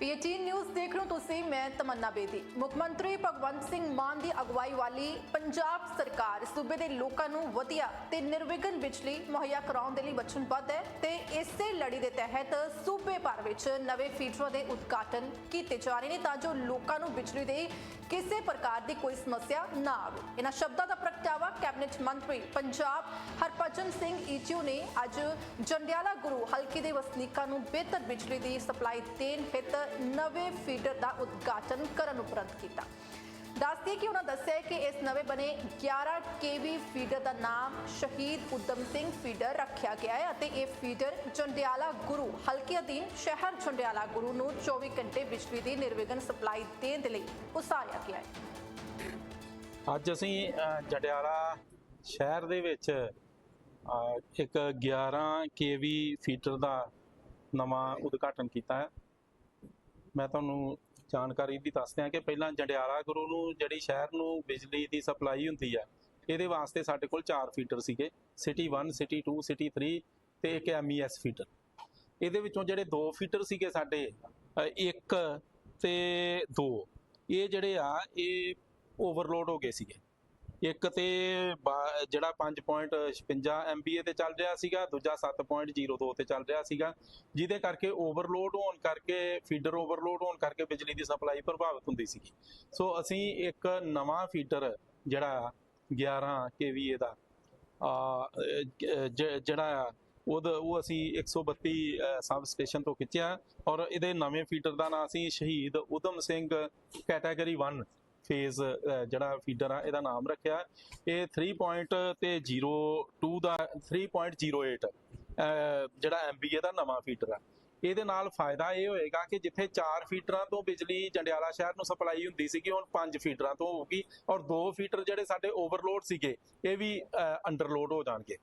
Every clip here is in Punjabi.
ਪੀਟੀ ਨਿਊਜ਼ ਦੇਖ ਰਹੇ ਹੋ ਤੁਸੀਂ, ਮੈਂ ਤਮੰਨਾ ਬੇਦੀ। ਮੁੱਖ ਮੰਤਰੀ ਭਗਵੰਤ ਸਿੰਘ ਮਾਨ ਦੀ ਅਗਵਾਈ ਵਾਲੀ ਪੰਜਾਬ ਸਰਕਾਰ ਸੂਬੇ ਦੇ ਲੋਕਾਂ ਨੂੰ ਵਧੀਆ ਤੇ ਨਿਰਵਿਘਨ ਬਿਜਲੀ ਮੁਹੱਈਆ ਕਰਾਉਣ ਦੇ ਲਈ ਵਚਨਬੱਧ ਹੈ ਤੇ ਇਸੇ ਲੜੀ ਦੇ ਤਹਿਤ ਸੂਬੇ ਭਰ ਵਿੱਚ ਨਵੇਂ ਫੀਡਰਾਂ ਦੇ ਉਦਘਾਟਨ ਕੀਤੇ ਜਾ ਰਹੇ ਨੇ ਤਾਂ ਜੋ ਲੋਕਾਂ ਨੂੰ ਬਿਜਲੀ ਦੇ ਕਿਸੇ ਪ੍ਰਕਾਰ ਦੀ ਕੋਈ ਸਮੱਸਿਆ ਨਾ ਆਵੇ। ਇਹਨਾਂ ਸ਼ਬਦਾਂ ਦਾ ਪ੍ਰਗਟਾਵਾ ਕੈਬਨਿਟ ਮੰਤਰੀ ਪੰਜਾਬ ਹਰਭਜਨ ਸਿੰਘ ਈਚੂ ਨੇ ਅੱਜ ਜੰਡਿਆਲਾ ਗੁਰੂ ਹਲਕੇ ਦੇ ਵਸਨੀਕਾਂ ਨੂੰ ਬਿਹਤਰ ਬਿਜਲੀ ਦੀ ਸਪਲਾਈ ਦੇਣ ਹਿੱਤ ਨਵੇਂ ਫੀਡਰ ਦਾ ਉਦਘਾਟਨ ਕਰਨ ਉਪਰੰਤ ਕੀਤਾ। ਦੱਸਦੀ ਕਿ ਉਹਨਾਂ ਦੱਸਿਆ ਕਿ ਇਸ ਨਵੇਂ ਬਣੇ 11 ਕੇਵੀ ਫੀਡਰ ਦਾ ਨਾਮ ਸ਼ਹੀਦ ਉਦਮ ਸਿੰਘ ਫੀਡਰ ਰੱਖਿਆ ਗਿਆ ਹੈ ਅਤੇ ਇਹ ਫੀਡਰ ਜੰਡਿਆਲਾ ਗੁਰੂ, ਹਲਕੇ ਅਧੀਨ ਸ਼ਹਿਰ ਜੰਡਿਆਲਾ ਗੁਰੂ ਨੂੰ 24 ਘੰਟੇ ਬਿਜਲੀ ਦੀ ਨਿਰਵਿਘਨ ਸਪਲਾਈ ਦੇਣ ਦੇ ਲਈ ਉਸਾਰਿਆ ਗਿਆ ਹੈ। ਅੱਜ ਅਸੀਂ ਜੰਡਿਆਲਾ ਸ਼ਹਿਰ ਦੇ ਵਿੱਚ ਇੱਕ 11 ਕੇਵੀ ਫੀਟਰ ਦਾ ਨਵਾਂ ਉਦਘਾਟਨ ਕੀਤਾ ਹੈ। ਮੈਂ ਤੁਹਾਨੂੰ ਜਾਣਕਾਰੀ ਵੀ ਦੱਸ ਦਿਆਂ ਕਿ ਪਹਿਲਾਂ ਜੰਡਿਆਲਾ ਗੁਰੂ ਨੂੰ ਜਿਹੜੀ ਸ਼ਹਿਰ ਨੂੰ ਬਿਜਲੀ ਦੀ ਸਪਲਾਈ ਹੁੰਦੀ ਆ ਇਹਦੇ ਵਾਸਤੇ ਸਾਡੇ ਕੋਲ 4 ਫੀਟਰ ਸੀਗੇ ਸਿਟੀ 1 ਸਿਟੀ 2 ਸਿਟੀ 3 ਤੇ ਇੱਕ ਐਮਈਐਸ ਫੀਟਰ ਇਹਦੇ ਵਿੱਚੋਂ ਜਿਹੜੇ ਦੋ ਫੀਟਰ ਸੀਗੇ ਸਾਡੇ ਅ, ਇੱਕ ਤੇ ਦੋ ਇਹ ਜਿਹੜੇ ਆ ਇਹ ਓਵਰਲੋਡ ਹੋ ਗਏ ਸੀਗੇ। ਇੱਕ ਤੇ ਬਾ- ਜਿਹੜਾ 5.56 MBA ਤੇ ਚੱਲ ਰਿਹਾ ਸੀਗਾ, ਦੂਜਾ 7.02 ਤੇ ਚੱਲ ਰਿਹਾ ਸੀਗਾ, ਜਿਹਦੇ ਕਰਕੇ ਓਵਰਲੋਡ ਹੋਣ ਕਰਕੇ ਫੀਡਰ ਓਵਰਲੋਡ ਹੋਣ ਕਰਕੇ ਬਿਜਲੀ ਦੀ ਸਪਲਾਈ ਪ੍ਰਭਾਵਿਤ ਹੁੰਦੀ ਸੀਗੀ। ਸੋ ਅਸੀਂ ਇੱਕ ਨਵਾਂ ਫੀਡਰ ਜਿਹੜਾ 11 KVA ਦਾ, ਆ ਜ- ਜ- ਜਿਹੜਾ ਆ, ਉਹਦ, ਉਹ ਅਸੀਂ 132 ਸਬ ਸਟੇਸ਼ਨ ਤੋਂ ਖਿੱਚਿਆ ਔਰ ਇਹਦੇ ਨਵੇਂ ਫੀਡਰ ਦਾ ਨਾਂ ਸੀ ਸ਼ਹੀਦ ਉਦਮ ਸਿੰਘ ਕੈਟਾਗਰੀ 1 ਫੇਜ਼ ਜਿਹੜਾ ਫੀਡਰ ਆ ਇਹਦਾ ਨਾਮ ਰੱਖਿਆ ਇਹ 3. ਤੇ 02 ਦਾ 3.08 ਅਹ, ਜਿਹੜਾ MBA ਦਾ ਨਵਾਂ ਫੀਡਰ ਆ ਇਹਦੇ ਨਾਲ ਫਾਇਦਾ ਇਹ ਹੋਏਗਾ ਕਿ ਜਿੱਥੇ 4 ਫੀਡਰਾਂ ਤੋਂ ਬਿਜਲੀ ਜੰਡਿਆਲਾ ਸ਼ਹਿਰ ਨੂੰ ਸਪਲਾਈ ਹੁੰਦੀ ਸੀਗੀ ਹੁਣ 5 ਫੀਡਰਾਂ ਤੋਂ ਹੋਊਗੀ ਔਰ ਦੋ ਫੀਡਰ ਜਿਹੜੇ ਸਾਡੇ ਓਵਰਲੋਡ ਸੀਗੇ ਇਹ ਵੀ ਅੰਡਰਲੋਡ ਹੋ ਜਾਣਗੇ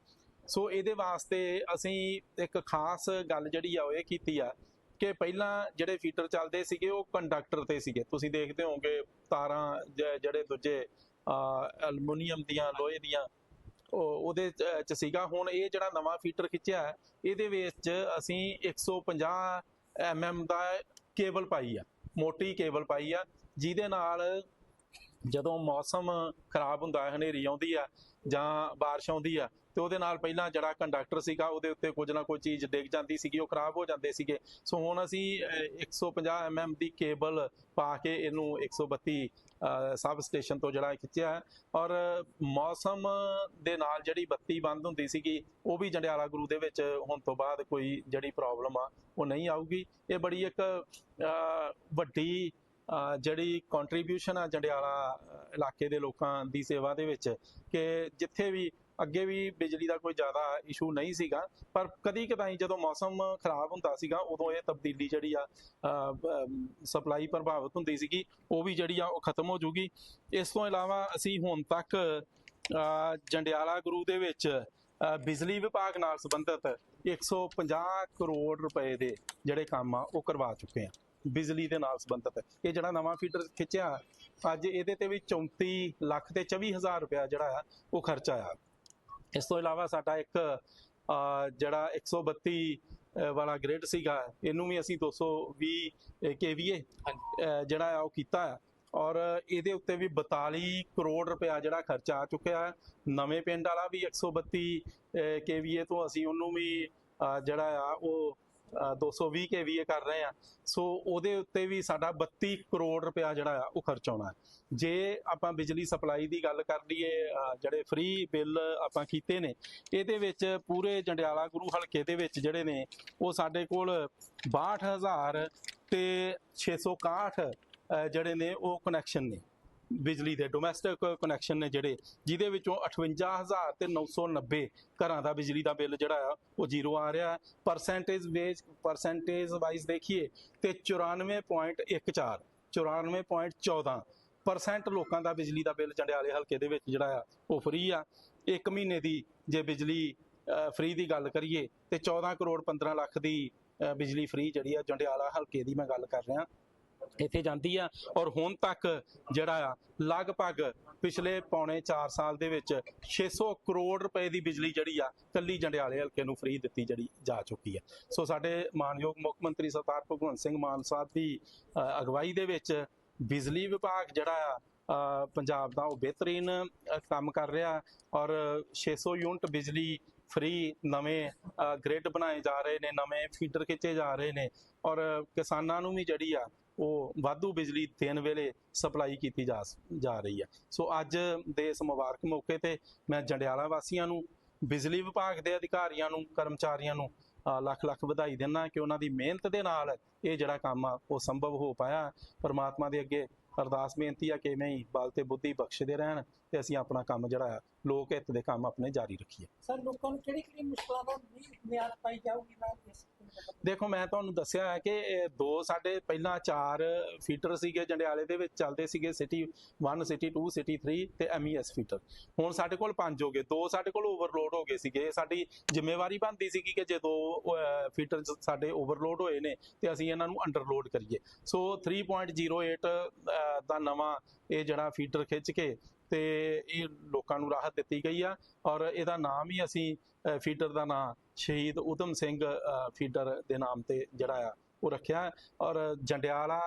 ਸੋ ਇਹਦੇ ਵਾਸਤੇ ਅਸੀਂ ਇੱਕ ਖਾਸ ਗੱਲ ਜਿਹੜੀ ਆ ਉਹ ਇਹ ਕੀਤੀ ਆ ਕਿ ਪਹਿਲਾਂ ਜਿਹੜੇ ਫੀਟਰ ਚੱਲਦੇ ਸੀਗੇ ਉਹ ਕੰਡਕਟਰ ਤੇ ਸੀਗੇ। ਤੁਸੀਂ ਦੇਖਦੇ ਹੋਵੋਗੇ ਤਾਰਾਂ ਜ- ਜਿਹੜੇ ਦੂਜੇ ਐਲੂਮੀਨੀਅਮ ਦੀਆਂ, ਲੋਹੇ ਦੀਆਂ, ਉਹ, ਉਹਦੇ ਚ- ਸੀਗਾ। ਹੁਣ ਇਹ ਜਿਹੜਾ ਨਵਾਂ ਫੀਟਰ ਖਿੱਚਿਆ ਇਹਦੇ ਵਿੱਚ ਅਸੀਂ 150 mm ਦਾ ਕੇਬਲ ਪਾਈ ਆ। ਮੋਟੀ ਕੇਬਲ ਪਾਈ ਆ, ਜਿਹਦੇ ਨਾਲ ਜਦੋਂ ਮੌਸਮ ਖਰਾਬ ਹੁੰਦਾ ਹੈ ਹਨੇਰੀ ਆਉਂਦੀ ਆ ਜਾਂ ਬਾਰਿਸ਼ ਆਉਂਦੀ ਆ ਤੇ ਉਹਦੇ ਨਾਲ ਪਹਿਲਾਂ ਜਿਹੜਾ ਕੰਡਕਟਰ ਸੀਗਾ ਉਹਦੇ ਉੱਤੇ ਕੁਝ ਨਾ ਕੋਈ ਚੀਜ਼ ਡਿੱਗ ਜਾਂਦੀ ਸੀਗੀ ਉਹ ਖਰਾਬ ਹੋ ਜਾਂਦੇ ਸੀਗੇ। ਸੋ ਹੁਣ ਅਸੀਂ ਅਹ, 150 mm ਦੀ ਕੇਬਲ ਪਾ ਕੇ ਇਹਨੂੰ 132 ਸਬ ਸਟੇਸ਼ਨ ਤੋਂ ਜਿਹੜਾ ਖਿੱਚਿਆ ਹੈ। ਔਰ ਮੌਸਮ ਦੇ ਨਾਲ ਜਿਹੜੀ ਬੱਤੀ ਬੰਦ ਹੁੰਦੀ ਸੀਗੀ ਉਹ ਵੀ ਜੰਡਿਆਲਾ ਗੁਰੂ ਦੇ ਵਿੱਚ ਹੁਣ ਤੋਂ ਬਾਅਦ ਕੋਈ ਜਿਹੜੀ ਪ੍ਰੋਬਲਮ ਆ ਉਹ ਨਹੀਂ ਆਊਗੀ। ਇਹ ਬੜੀ ਇੱਕ ਵੱਡੀ ਜਿਹੜੀ ਕੰਟਰੀਬਿਊਸ਼ਨ ਆ ਜੰਡਿਆਲਾ ਇਲਾਕੇ ਦੇ ਲੋਕਾਂ ਦੀ ਸੇਵਾ ਦੇ ਵਿੱਚ ਕਿ ਜਿੱਥੇ ਵੀ ਅੱਗੇ ਵੀ ਬਿਜਲੀ ਦਾ ਕੋਈ ਜ਼ਿਆਦਾ ਇਸ਼ੂ ਨਹੀਂ ਸੀਗਾ, ਪਰ ਕਦੀ ਕਦਾਈ ਜਦੋਂ ਮੌਸਮ ਖਰਾਬ ਹੁੰਦਾ ਸੀਗਾ, ਉਦੋਂ ਇਹ ਤਬਦੀਲੀ ਜਿਹੜੀ ਆ ਸਪਲਾਈ ਪ੍ਰਭਾਵਿਤ ਹੁੰਦੀ ਸੀਗੀ, ਉਹ ਵੀ ਜਿਹੜੀ ਆ ਉਹ ਖਤਮ ਹੋ ਜੂਗੀ। ਇਸ ਤੋਂ ਇਲਾਵਾ ਅਸੀਂ ਹੁਣ ਤੱਕ ਜੰਡਿਆਲਾ ਗੁਰੂ ਦੇ ਵਿੱਚ ਬਿਜਲੀ ਵਿਭਾਗ ਨਾਲ ਸੰਬੰਧਿਤ 150 ਕਰੋੜ ਰੁਪਏ ਦੇ ਜਿਹੜੇ ਕੰਮ ਆ, ਉਹ ਕਰਵਾ ਚੁੱਕੇ ਆ। ਬਿਜਲੀ ਦੇ ਨਾਲ ਸੰਬੰਧਿਤ ਇਹ ਜਿਹੜਾ ਨਵਾਂ ਫੀਡਰ ਖਿੱਚਿਆ ਅੱਜ ਇਹਦੇ ਤੇ ਵੀ 34 ਲੱਖ ਤੇ 24 ਹਜ਼ਾਰ ਰੁਪਇਆ ਜਿਹੜਾ ਆ ਉਹ ਖਰਚਾ ਆ ਇਸ ਤੋਂ ਇਲਾਵਾ ਸਾਡਾ ਇੱਕ ਜਿਹੜਾ 132 ਅਹ, ਵਾਲਾ ਗ੍ਰਿਡ ਸੀਗਾ ਇਹਨੂੰ ਵੀ ਅਸੀਂ 220 ਕੇਵੀਏ ਜਿਹੜਾ ਆ ਉਹ ਕੀਤਾ ਆ ਔਰ ਇਹਦੇ ਉੱਤੇ ਵੀ 42 ਕਰੋੜ ਰੁਪਇਆ ਜਿਹੜਾ ਖਰਚਾ ਆ ਚੁੱਕਿਆ ਨਵੇਂ ਪਿੰਡ ਵਾਲਾ ਵੀ 132 ਕੇਵੀਏ ਤੋਂ ਅਸੀਂ ਉਹਨੂੰ ਵੀ ਜਿਹੜਾ ਆ ਉਹ 220 ਕੇਵੀਏ ਕਰ ਰਹੇ ਆ। ਸੋ ਉਹਦੇ ਉੱਤੇ ਵੀ ਸਾਡਾ 32 ਕਰੋੜ ਰੁਪਇਆ ਜਿਹੜਾ ਆ, ਉਹ ਖਰਚ ਆਉਣਾ। ਜੇ ਆਪਾਂ ਬਿਜਲੀ ਸਪਲਾਈ ਦੀ ਗੱਲ ਕਰ ਲਈਏ ਜਿਹੜੇ ਫ੍ਰੀ ਬਿੱਲ ਆਪਾਂ ਕੀਤੇ ਨੇ, ਇਹਦੇ ਵਿੱਚ ਪੂਰੇ ਜੰਡਿਆਲਾ ਗੁਰੂ ਹਲਕੇ ਦੇ ਵਿੱਚ ਜਿਹੜੇ ਨੇ, ਉਹ ਸਾਡੇ ਕੋਲ 62000 ਤੇ 661 ਅਹ ਜਿਹੜੇ ਨੇ, ਉਹ ਕਨੈਕਸ਼ਨ ਨੇ। ਬਿਜਲੀ ਦੇ ਡੋਮੈਸਟਿਕ ਕਨੈਕਸ਼ਨ ਨੇ ਜਿਹੜੇ, ਜਿਹਦੇ ਵਿੱਚੋਂ 58000 ਤੇ 990 ਘਰਾਂ ਦਾ ਬਿਜਲੀ ਦਾ ਬਿੱਲ ਜਿਹੜਾ ਆ, ਉਹ ਜ਼ੀਰੋ ਆ ਰਿਹਾ ਪਰਸੈਂਟੇਜ ਵੇਜ ਪਰਸੈਂਟੇਜ ਵਾਈਜ਼ ਦੇਖੀਏ ਤੇ 94.14 94.14 ਪਰਸੈਂਟ ਲੋਕਾਂ ਦਾ ਬਿਜਲੀ ਦਾ ਬਿੱਲ ਜੰਡਿਆਲੇ ਹਲਕੇ ਦੇ ਵਿੱਚ ਜਿਹੜਾ ਆ, ਉਹ ਫ੍ਰੀ ਆ। ਇੱਕ ਮਹੀਨੇ ਦੀ ਜੇ ਬਿਜਲੀ ਫ੍ਰੀ ਦੀ ਗੱਲ ਕਰੀਏ ਤੇ 14 ਕਰੋੜ 15 ਲੱਖ ਦੀ ਬਿਜਲੀ ਫ੍ਰੀ ਜਿਹੜੀ ਆ ਜੰਡਿਆਲਾ ਹਲਕੇ ਦੀ ਮੈਂ ਗੱਲ ਕਰ ਰਿਹਾ। ਇੱਥੇ ਜਾਂਦੀ ਆ ਔਰ ਹੁਣ ਤੱਕ ਜਿਹੜਾ ਆ ਲਗਭਗ ਪਿਛਲੇ ਪੌਣੇ 4 ਸਾਲ ਦੇ ਵਿੱਚ 600 ਕਰੋੜ ਰੁਪਏ ਦੀ ਬਿਜਲੀ ਜਿਹੜੀ ਆ ਕੱਲੀ ਜੰਡਿਆਲੇ ਹਲਕੇ ਨੂੰ ਫ੍ਰੀ ਦਿੱਤੀ ਜਿਹੜੀ ਜਾ ਚੁੱਕੀ ਆ। ਸੋ ਸਾਡੇ ਮਾਨਯੋਗ ਮੁੱਖ ਮੰਤਰੀ ਸਰਦਾਰ ਭਗਵੰਤ ਸਿੰਘ ਮਾਨ ਸਾਹਿਬ ਦੀ ਅਗਵਾਈ ਦੇ ਵਿੱਚ ਬਿਜਲੀ ਵਿਭਾਗ ਜਿਹੜਾ ਆ ਪੰਜਾਬ ਦਾ ਉਹ ਬਿਹਤਰੀਨ ਕੰਮ ਕਰ ਰਿਹਾ ਔਰ 600 ਯੂਨਿਟ ਬਿਜਲੀ ਫ੍ਰੀ ਨਵੇਂ ਗ੍ਰਿਡ ਬਣਾਏ ਜਾ ਰਹੇ ਨੇ, ਨਵੇਂ ਫੀਡਰ ਖਿੱਚੇ ਜਾ ਰਹੇ ਨੇ ਔਰ ਕਿਸਾਨਾਂ ਨੂੰ ਵੀ ਜਿਹੜੀ ਆ ਉਹ ਵਾਧੂ ਬਿਜਲੀ ਦੇਣ ਵੇਲੇ ਸਪਲਾਈ ਕੀਤੀ ਜਾ ਜਾ ਰਹੀ ਆ ਸੋ ਅੱਜ ਦੇ ਇਸ ਮੁਬਾਰਕ ਮੌਕੇ ਤੇ ਮੈਂ ਜੰਡਿਆਲਾ ਵਾਸੀਆਂ ਨੂੰ, ਬਿਜਲੀ ਵਿਭਾਗ ਦੇ ਅਧਿਕਾਰੀਆਂ ਨੂੰ, ਕਰਮਚਾਰੀਆਂ ਨੂੰ ਲੱਖ ਲੱਖ ਵਧਾਈ ਦਿੰਦਾ ਕਿ ਉਹਨਾਂ ਦੀ ਮਿਹਨਤ ਦੇ ਨਾਲ ਇਹ ਜਿਹੜਾ ਕੰਮ ਆ, ਉਹ ਸੰਭਵ ਹੋ ਪਾਇਆ। ਪਰਮਾਤਮਾ ਦੇ ਅੱਗੇ ਅਰਦਾਸ ਬੇਨਤੀ ਆ ਕਿ ਮੈਂ ਹੀ ਬਲ ਤੇ ਬੁੱਧੀ ਬਖਸ਼ਦੇ ਰਹਿਣ ਤੇ ਅਸੀਂ ਆਪਣਾ ਕੰਮ ਜਿਹੜਾ ਆ ਲੋਕ ਹਿੱਤ ਦੇ ਕੰਮ ਆਪਣੇ ਜਾਰੀ ਰੱਖੀਏ। ਸਰ ਲੋਕਾਂ ਨੂੰ ਕਿਹੜੀ ਕਿਹੜੀ ਮੁਸ਼ਕਲਾਂ ਦਾ ਨਿਆਦ ਪਾਈ ਜਾਊਗੀ ਮੈਂ ਇਸ ਦੇਖੋ ਮੈਂ ਤੁਹਾਨੂੰ ਦੱਸਿਆ ਹੈ ਕਿ ਦੋ ਸਾਡੇ ਪਹਿਲਾਂ ਚਾਰ ਫੀਟਰ ਸੀਗੇ ਜੰਡਿਆਲੇ ਦੇ ਵਿੱਚ ਚੱਲਦੇ ਸੀਗੇ ਸਿਟੀ 1 ਸਿਟੀ 2 ਸਿਟੀ 3 ਤੇ ਐਮਈਐਸ ਫੀਟਰ ਹੁਣ ਸਾਡੇ ਕੋਲ ਪੰਜ ਹੋ ਗਏ ਦੋ ਸਾਡੇ ਕੋਲ ਓਵਰਲੋਡ ਹੋ ਗਏ ਸੀਗੇ। ਸਾਡੀ ਜ਼ਿੰਮੇਵਾਰੀ ਬਣਦੀ ਸੀਗੀ ਕਿ ਜੇ ਦੋ ਫੀਟਰ ਸਾਡੇ ਓਵਰਲੋਡ ਹੋਏ ਨੇ ਤੇ ਅਸੀਂ ਇਹਨਾਂ ਨੂੰ ਅੰਡਰਲੋਡ ਕਰੀਏ। ਸੋ 3.08 ਅਹ, ਦਾ ਨਵਾਂ ਇਹ ਜਿਹੜਾ ਫੀਟਰ ਖਿੱਚ ਕੇ ਤੇ ਇਹ ਲੋਕਾਂ ਨੂੰ ਰਾਹਤ ਦਿੱਤੀ ਗਈ ਆ ਔਰ ਇਹਦਾ ਨਾਮ ਹੀ ਅਸੀਂ ਫੀਡਰ ਦਾ ਨਾਮ ਸ਼ਹੀਦ ਉਦਮ ਸਿੰਘ ਫੀਡਰ ਦੇ ਨਾਮ ਤੇ ਜਿਹੜਾ ਆ, ਉਹ ਰੱਖਿਆ। ਔਰ ਜੰਡਿਆਲਾ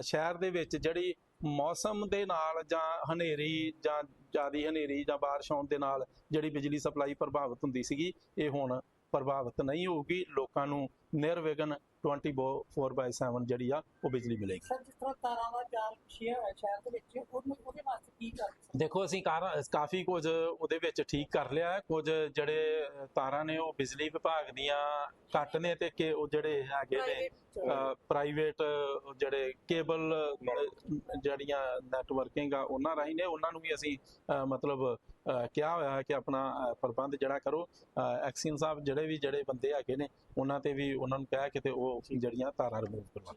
ਸ਼ਹਿਰ ਦੇ ਵਿੱਚ ਜਿਹੜੀ ਮੌਸਮ ਦੇ ਨਾਲ ਜਾਂ ਹਨੇਰੀ ਜਾਂ ਜਿਆਦੀ ਹਨੇਰੀ ਜਾਂ ਬਾਰਿਸ਼ ਆਉਣ ਦੇ ਨਾਲ ਜਿਹੜੀ ਬਿਜਲੀ ਸਪਲਾਈ ਪ੍ਰਭਾਵਿਤ ਹੁੰਦੀ ਸੀਗੀ, ਇਹ ਹੁਣ ਪ੍ਰਭਾਵਿਤ ਨਹੀਂ ਹੋਊਗੀ। ਲੋਕਾਂ ਨੂੰ ਨਿਰਵਿਘਨ 24/7 ਜਿਹੜੀ ਆ, ਉਹ ਬਿਜਲੀ ਮਿਲੇਗੀ। ਸਰ, ਜਿਸ ਤਰ੍ਹਾਂ ਤਾਰਾਂ ਦਾ ਜਾਲ ਸ਼ਹਿਰ ਦੇ ਵਿੱਚ ਉਹਦੇ ਵਾਸਤੇ ਕੀ ਕਰ ਦੇਖੋ ਅਸੀਂ ਕਾਫੀ ਕੁਝ ਉਹਦੇ ਵਿੱਚ ਠੀਕ ਕਰ ਲਿਆ ਹੈ। ਕੁਝ ਜਿਹੜੇ ਤਾਰਾਂ ਨੇ ਉਹ ਬਿਜਲੀ ਵਿਭਾਗ ਦੀਆਂ ਘੱਟ ਨੇ ਤੇ ਕਿ ਉਹ ਜਿਹੜੇ ਹੈਗੇ ਨੇ ਪ੍ਰਾਈਵੇਟ ਜਿਹੜੇ ਕੇਬਲ ਜਿਹੜੀਆਂ ਨੈਟਵਰਕਿੰਗ ਆ ਉਹਨਾਂ ਰਾਹੀਂ ਨੇ ਉਹਨਾਂ ਨੂੰ ਵੀ ਅਸੀਂ ਮਤਲਬ ਕਿਹਾ ਹੋਇਆ ਹੈ ਕਿ ਆਪਣਾ ਪ੍ਰਬੰਧ ਜਿਹੜਾ ਕਰੋ ਐਕਸੀਅਨ ਸਾਹਿਬ ਜਿਹੜੇ ਵੀ ਜਿਹੜੇ ਬੰਦੇ ਹੈਗੇ ਨੇ ਉਹਨਾਂ ਤੇ ਵੀ ਉਹਨਾਂ ਨੂੰ ਕਿਹਾ ਕਿ ਤੇ ਉਹ ਜਿਹੜੀਆਂ ਤਾਰਾਂ ਰਿਮੂਵ ਕਰਵਾਉਣ